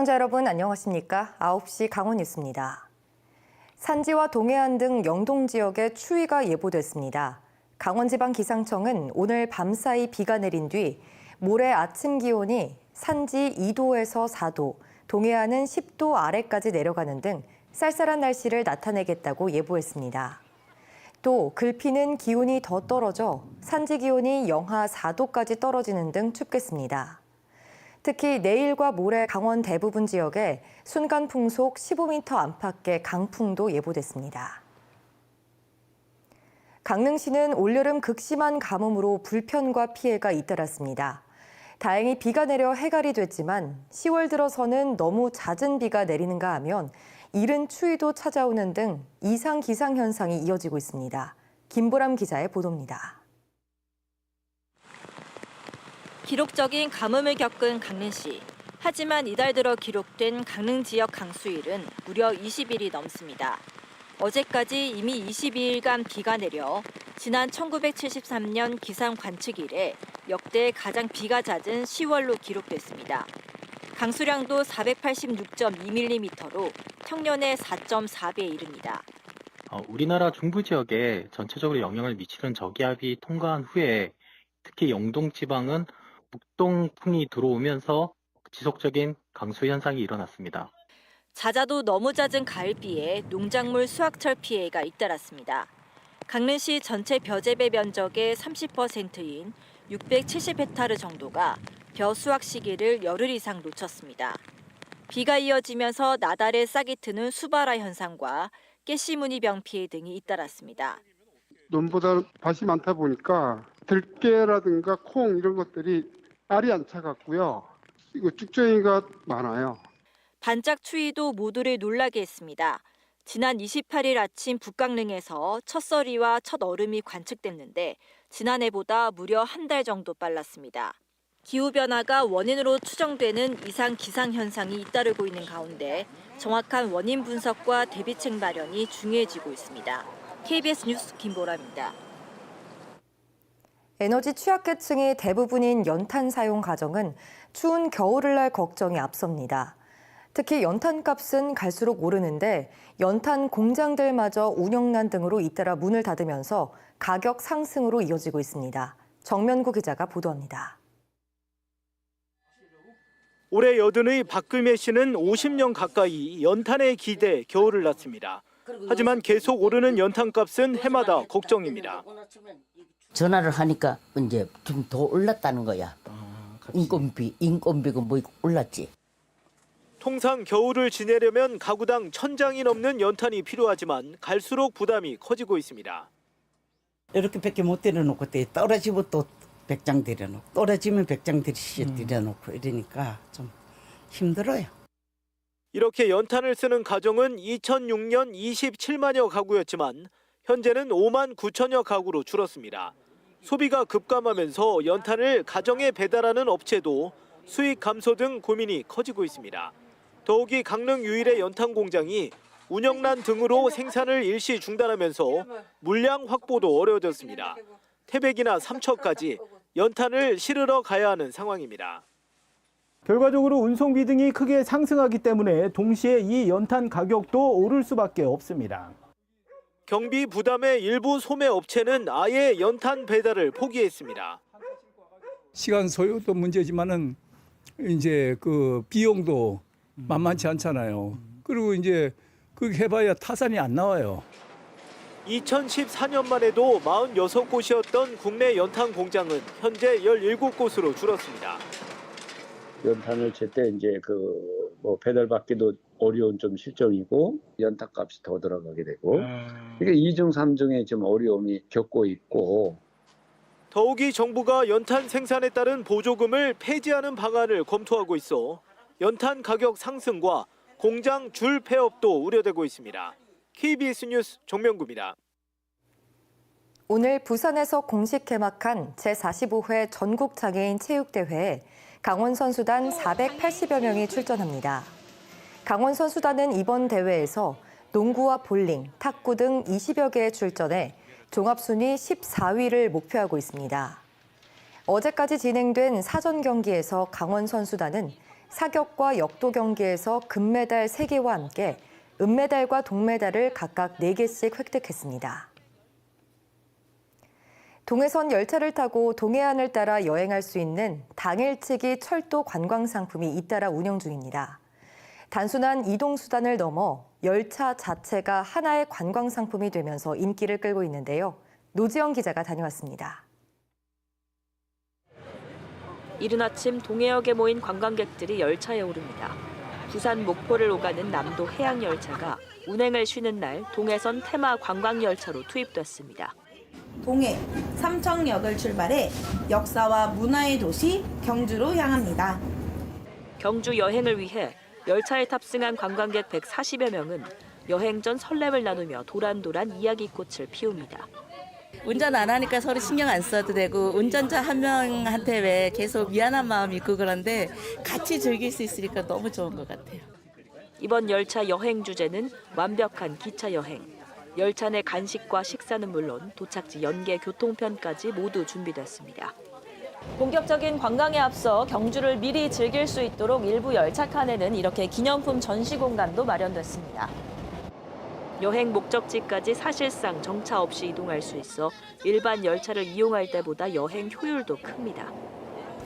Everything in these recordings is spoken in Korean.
시청자 여러분 안녕하십니까? 9시 강원 뉴스입니다. 산지와 동해안 등 영동 지역에 추위가 예보됐습니다. 강원지방기상청은 오늘 밤사이 비가 내린 뒤 모레 아침 기온이 산지 2도에서 4도, 동해안은 10도 아래까지 내려가는 등 쌀쌀한 날씨를 나타내겠다고 예보했습니다. 또 글피는 기온이 더 떨어져 산지 기온이 영하 4도까지 떨어지는 등 춥겠습니다. 특히 내일과 모레 강원 대부분 지역에 순간 풍속 15m 안팎의 강풍도 예보됐습니다. 강릉시는 올여름 극심한 가뭄으로 불편과 피해가 잇따랐습니다. 다행히 비가 내려 해갈이 됐지만 10월 들어서는 너무 잦은 비가 내리는가 하면 이른 추위도 찾아오는 등 이상 기상 현상이 이어지고 있습니다. 김보람 기자의 보도입니다. 기록적인 가뭄을 겪은 강릉시. 하지만 이달 들어 기록된 강릉 지역 강수일은 무려 20일이 넘습니다. 어제까지 이미 22일간 비가 내려 지난 1973년 기상 관측 이래 역대 가장 비가 잦은 10월로 기록됐습니다. 강수량도 486.2mm로 평년의 4.4배에 이릅니다. 어, 우리나라 중부 지역에 전체적으로 영향을 미치는 저기압이 통과한 후에 특히 영동 지방은 묵동풍이 들어오면서 지속적인 강수 현상이 일어났습니다. 잦아도 너무 잦은 가을비에 농작물 수확철 피해가 잇따랐습니다. 강릉시 전체 벼재배 면적의 30%인 670헥타르 정도가 벼 수확 시기를 열흘 이상 놓쳤습니다. 비가 이어지면서 나달에 싹이 트는 수발화 현상과 깨씨무늬병 피해 등이 잇따랐습니다. 논보다 밭이 많다 보니까 들깨라든가 콩 이런 것들이 알이 안 차갖고요. 이거 쭉정이가 많아요. 반짝 추위도 모두를 놀라게 했습니다. 지난 28일 아침 북강릉에서 첫 서리와 첫 얼음이 관측됐는데 지난해보다 무려 한 달 정도 빨랐습니다. 기후변화가 원인으로 추정되는 이상 기상 현상이 잇따르고 있는 가운데 정확한 원인 분석과 대비책 마련이 중요해지고 있습니다. KBS 뉴스 김보라입니다. 에너지 취약계층이 대부분인 연탄 사용 가정은 추운 겨울을 날 걱정이 앞섭니다. 특히 연탄 값은 갈수록 오르는데 연탄 공장들마저 운영난 등으로 잇따라 문을 닫으면서 가격 상승으로 이어지고 있습니다. 정면구 기자가 보도합니다. 올해 여든의 박금혜 씨는 50년 가까이 연탄에 기대 겨울을 났습니다. 하지만 계속 오르는 연탄값은 해마다 걱정입니다. 전화를 하니까 이제 좀 더 올랐다는 거야. 인건비, 인건비가 뭐 올랐지. 통상 겨울을 지내려면 가구당 천장이 넘는 연탄이 필요하지만 갈수록 부담이 커지고 있습니다. 이렇게 밖에 못 들여놓고 또 떨어지고 또 백장 들여놓고 떨어지면 백장 들이 음. 들여놓고 이러니까 좀 힘들어요. 이렇게 연탄을 쓰는 가정은 2006년 27만여 가구였지만 현재는 5만 9천여 가구로 줄었습니다. 소비가 급감하면서 연탄을 가정에 배달하는 업체도 수익 감소 등 고민이 커지고 있습니다. 더욱이 강릉 유일의 연탄 공장이 운영난 등으로 생산을 일시 중단하면서 물량 확보도 어려워졌습니다. 태백이나 삼척까지 연탄을 실으러 가야 하는 상황입니다. 결과적으로 운송비 등이 크게 상승하기 때문에 동시에 이 연탄 가격도 오를 수밖에 없습니다. 경비 부담의 일부 소매 업체는 아예 연탄 배달을 포기했습니다. 시간 소요도 문제지만은 이제 그 비용도 만만치 않잖아요. 그리고 이제 그 해봐야 타산이 안 나와요. 2014년만 해도 46곳이었던 국내 연탄 공장은 현재 17곳으로 줄었습니다. 연탄을 제때 이제 그 뭐 배달 받기도 어려운 좀 실정이고 연탄값이 더 들어가게 되고 이게 이중 삼중의 좀 어려움이 겪고 있고 더욱이 정부가 연탄 생산에 따른 보조금을 폐지하는 방안을 검토하고 있어 연탄 가격 상승과 공장 줄 폐업도 우려되고 있습니다. KBS 뉴스 정명구입니다. 오늘 부산에서 공식 개막한 제45회 전국장애인 체육대회에 강원 선수단 480여 명이 출전합니다. 강원 선수단은 이번 대회에서 농구와 볼링, 탁구 등 20여 개에 출전해 종합순위 14위를 목표하고 있습니다. 어제까지 진행된 사전 경기에서 강원 선수단은 사격과 역도 경기에서 금메달 3개와 함께 은메달과 동메달을 각각 4개씩 획득했습니다. 동해선 열차를 타고 동해안을 따라 여행할 수 있는 당일치기 철도 관광 상품이 잇따라 운영 중입니다. 단순한 이동 수단을 넘어 열차 자체가 하나의 관광 상품이 되면서 인기를 끌고 있는데요. 노지영 기자가 다녀왔습니다. 이른 아침 동해역에 모인 관광객들이 열차에 오릅니다. 부산 목포를 오가는 남도 해양 열차가 운행을 쉬는 날 동해선 테마 관광 열차로 투입됐습니다. 동해 삼청역을 출발해 역사와 문화의 도시 경주로 향합니다. 경주 여행을 위해 열차에 탑승한 관광객 140여 명은 여행 전 설렘을 나누며 도란도란 이야기꽃을 피웁니다. 운전 안 하니까 서로 신경 안 써도 되고 운전자 한 명한테 왜 계속 미안한 마음이 있고 그런데 같이 즐길 수 있으니까 너무 좋은 것 같아요. 이번 열차 여행 주제는 완벽한 기차 여행. 열차 내 간식과 식사는 물론 도착지 연계 교통편까지 모두 준비됐습니다. 본격적인 관광에 앞서 경주를 미리 즐길 수 있도록 일부 열차 칸에는 이렇게 기념품 전시 공간도 마련됐습니다. 여행 목적지까지 사실상 정차 없이 이동할 수 있어 일반 열차를 이용할 때보다 여행 효율도 큽니다.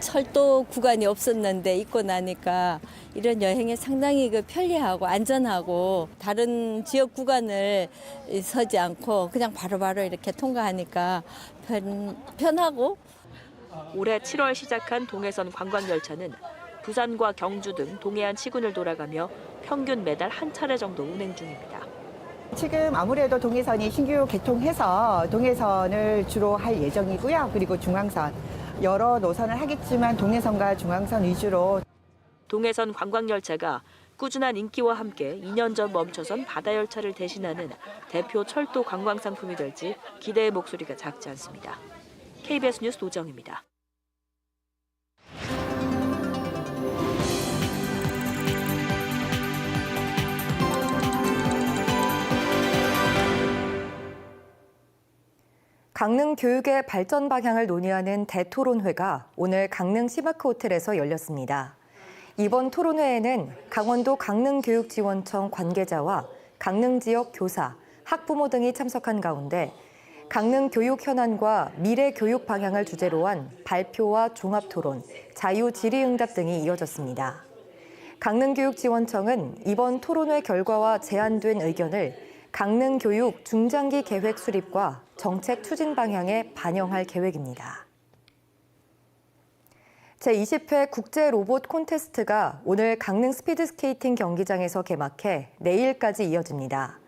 철도 구간이 없었는데 있고 나니까 이런 여행에 상당히 그 편리하고 안전하고 다른 지역 구간을 서지 않고 그냥 바로바로 이렇게 통과하니까 편, 편하고 올해 7월 시작한 동해선 관광 열차는 부산과 경주 등 동해안 시군을 돌아가며 평균 매달 한 차례 정도 운행 중입니다. 지금 아무래도 동해선이 신규 개통해서 동해선을 주로 할 예정이고요. 그리고 중앙선 여러 노선을 하겠지만 동해선과 중앙선 위주로 동해선 관광 열차가 꾸준한 인기와 함께 2년 전 멈춰선 바다 열차를 대신하는 대표 철도 관광 상품이 될지 기대의 목소리가 작지 않습니다. KBS 뉴스 도정입니다. 강릉 교육의 발전 방향을 논의하는 대토론회가 오늘 강릉 시마크 호텔에서 열렸습니다. 이번 토론회에는 강원도 강릉교육지원청 관계자와 강릉 지역 교사, 학부모 등이 참석한 가운데 강릉 교육 현안과 미래 교육 방향을 주제로 한 발표와 종합 토론, 자유 질의응답 등이 이어졌습니다. 강릉교육지원청은 이번 토론회 결과와 제안된 의견을 강릉교육 중장기 계획 수립과 정책 추진 방향에 반영할 계획입니다. 제20회 국제 로봇 콘테스트가 오늘 강릉 스피드스케이팅 경기장에서 개막해 내일까지 이어집니다.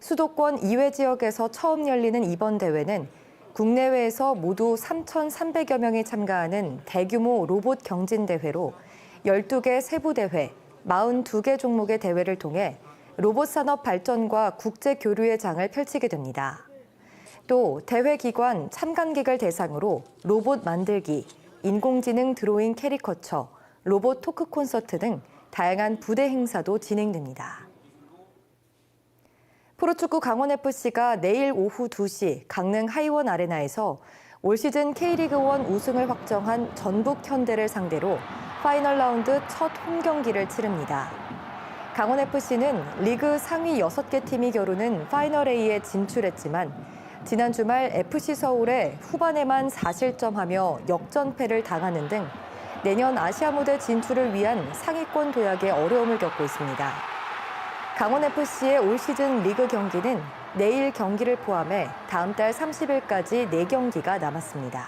수도권 이외 지역에서 처음 열리는 이번 대회는 국내외에서 모두 3,300여 명이 참가하는 대규모 로봇 경진 대회로 12개 세부 대회, 42개 종목의 대회를 통해 로봇 산업 발전과 국제 교류의 장을 펼치게 됩니다. 또 대회 기관 참관객을 대상으로 로봇 만들기, 인공지능 드로잉 캐리커처, 로봇 토크 콘서트 등 다양한 부대 행사도 진행됩니다. 프로축구 강원FC가 내일 오후 2시 강릉 하이원 아레나에서 올 시즌 K리그1 우승을 확정한 전북 현대를 상대로 파이널 라운드 첫 홈경기를 치릅니다. 강원FC는 리그 상위 6개 팀이 겨루는 파이널 A에 진출했지만 지난 주말 FC 서울에 후반에만 4실점하며 역전패를 당하는 등 내년 아시아 무대 진출을 위한 상위권 도약에 어려움을 겪고 있습니다. 강원FC의 올 시즌 리그 경기는 내일 경기를 포함해 다음 달 30일까지 4경기가 남았습니다.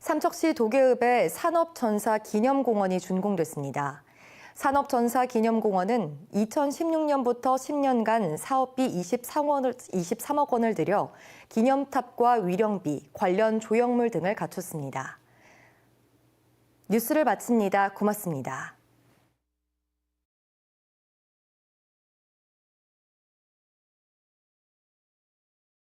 삼척시 도계읍에 산업전사 기념공원이 준공됐습니다. 산업전사 기념공원은 2016년부터 10년간 사업비 23원을, 23억 원을 들여 기념탑과 위령비, 관련 조형물 등을 갖췄습니다. 뉴스를 마칩니다. 고맙습니다.